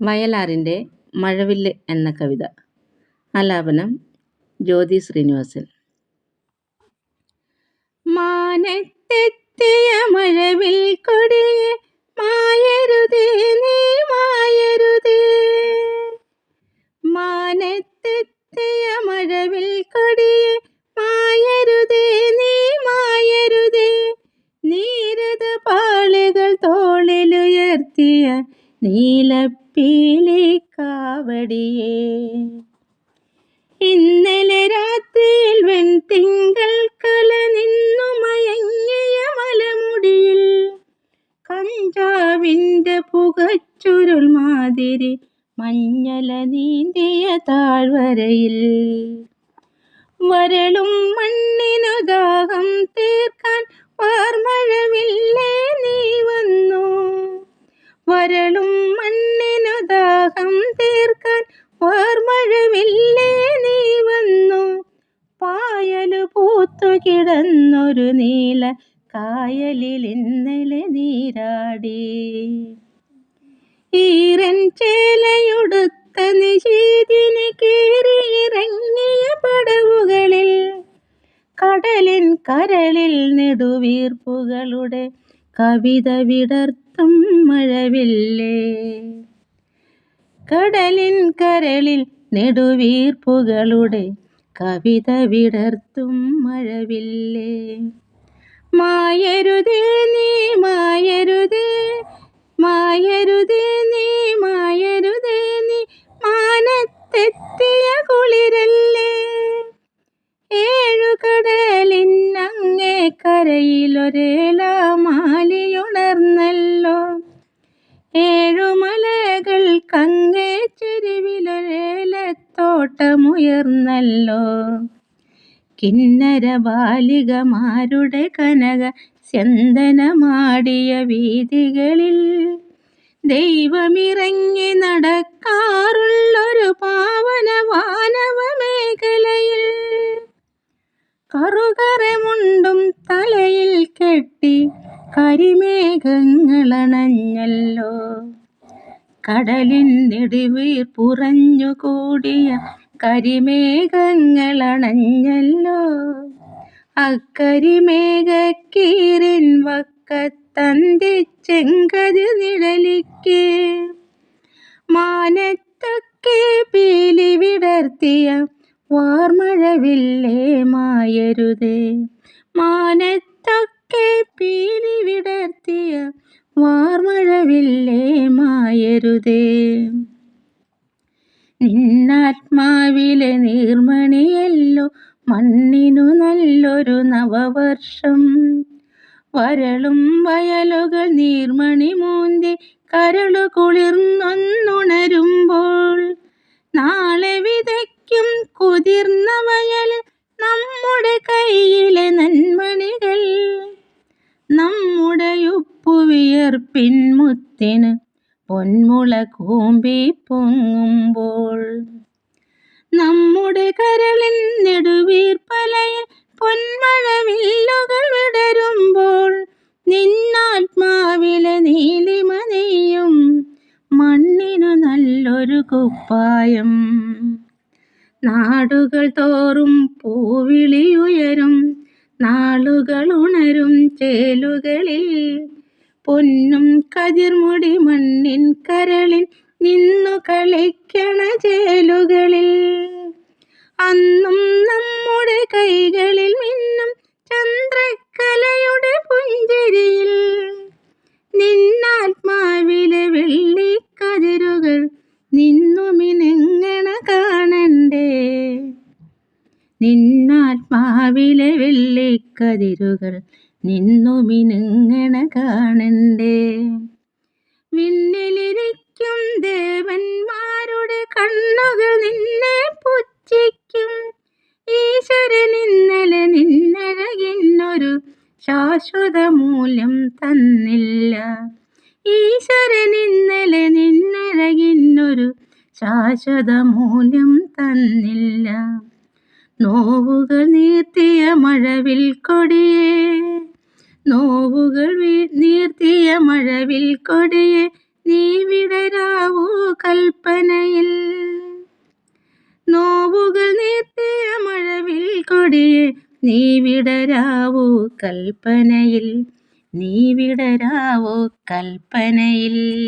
വയലാറിന്റെ മഴവില്ല് എന്ന കവിത. ആലാപനം ജ്യോതി ശ്രീനിവാസൻ. മാനത്തെത്തിയ മഴവിൽ നീലപ്പീലി കാവടിയേ. ഇന്നലെ രാത്രിയിൽ വെൺതിങ്കൾ കല നിന്നു മയങ്ങിയ മലമുടിയിൽ. കഞ്ചാവിന്റെ പുകച്ചുരുൾ മാതിരി മഞ്ഞല നീന്തിയ താഴ്വരയിൽ. വരളും മണ്ണിനു ദാഹം തീർക്കാൻ വരളും മണ്ണിനു ദാഹം തീർക്കാൻ ഓർമഴവില്ലേ നീ വന്നു. പായലു പൂത്തു കിടന്നൊരു നീല കായലിൽ ഇന്നലെ നീരാടി. ഈരൻ ചേലയുടുത്ത നിശീതിന് കീറിയിറങ്ങിയ പടവുകളിൽ കടലിൻ കരളിൽ നെടുവീർപ്പുകളുടെ കവിത വിടർത്തും മഴവില്ലേ? കടലിൻ കരളിൽ നെടുവീർപ്പുകളുടെ കവിത വിടർത്തും മഴവില്ലേ? മായരുതേ നീ മായരുതേ മായരുതേ നീ മായരുതേ നീ മാനത്തെത്തിയ കുളിരല്ലേ? ഏഴുകടലിന്നങ്ങേ കരയിലൊരേലാമാലിയുണർന്നല്ലോ ഏഴുമലകൾ കങ്ങേ ചെരുവിലൊരേലത്തോട്ടമുയർന്നല്ലോ കിന്നര ബാലികമാരുടെ കനക ചന്ദനമാടിയ വീതികളിൽ ദൈവമിറങ്ങി നടക്കാറുള്ളൊരു പാവന വാനവ മേഖലയിൽ കറുകറമുണ്ടും തലയിൽ കെട്ടി കരിമേഘങ്ങളണഞ്ഞല്ലോ കടലിൻ നെടുവീർ പുറഞ്ഞുകൂടിയ കരിമേഘങ്ങളണഞ്ഞല്ലോ. വക്കത്തന്തി വക്കത്തന്തിച്ചെങ്കതി നിഴലിക്ക്. മാനത്തൊക്കെ പീലി വിടർത്തിയ വാർമഴവില്ലേ മായരുതേ. മാനത്തൊക്കെ വിടർത്തിയ വാർമഴവില്ലേ മായരുതേ? നിന്നാത്മാവിലെ നീർമണിയല്ലോ മണ്ണിനു നല്ലൊരു നവവർഷം. വരളും വയലുകൾ നീർമണി മൂന്തി കരളു കുളിർന്നൊന്നുണരുമ്പോൾ. നാളെ വിതയ്ക്കും കുതിർന്ന വയൽ നമ്മുടെ കയ്യിലെ നന്മണികൾ നമ്മുടെ ഉപ്പുവിയർപ്പിൻ മുത്തിന് പൊന്മുള കൂമ്പി പൊങ്ങുമ്പോൾ. നമ്മുടെ കരളിൻ നെടുവീർപ്പലയിൽ പൊന്മഴവില്ലുകൾ വിടരുമ്പോൾ. നിന്നാത്മാവിലെ നീലിമ നെയ്യും മണ്ണിനു നല്ലൊരു കുപ്പായം. നാടുകൾ തോറും പൂവിളിയുയരും നാളുകൾ ഉണരും ചേലുകളിൽ. പൊന്നും കതിർമുടി മണ്ണിൻ കരളിൽ നിന്നു കളിക്കണ ചേലുകളിൽ. അന്നും നമ്മുടെ കൈകളിൽ മിന്നും ചന്ദ്രക്കലയുടെ പുഞ്ചിരിയിൽ. നിന്നാത്മാവിലെ വെള്ളിക്കതിരുകൾ നിന്നു മിനുങ്ങണ കാണണ്ടേ? നിന്നാത്മാവിലെ വെള്ളിക്കതിരുകൾ നിന്നു മിനുങ്ങണ കാണണ്ടേ. വിണ്ണിലിരിക്കും ദേവന്മാരുടെ കണ്ണുകൾ നിന്നെ പുച്ഛിക്കും. ഈശ്വരൻ ഇന്നലെ നിന്നഴകിന്നൊരു ശാശ്വത മൂല്യം തന്നില്ല. ഈശ്വരൻ ഇന്നലെ നിന്നഴകിന്നൊരു ശാശ്വത മൂല്യം തന്നില്ല. നോവുകൾ നീർത്തിയ മഴവിൽ കൊടിയേ. നോവുകൾ നീർത്തിയ മഴവിൽ കൊടിയേ. നീ വിടരാവൂ കൽപ്പനയിൽ. നോവുകൾ നീർത്തിയ മഴവിൽ കൊടിയേ. നീ വിടരാവൂ കൽപ്പനയിൽ. നീ വിടരാവോ കൽപ്പനയിൽ.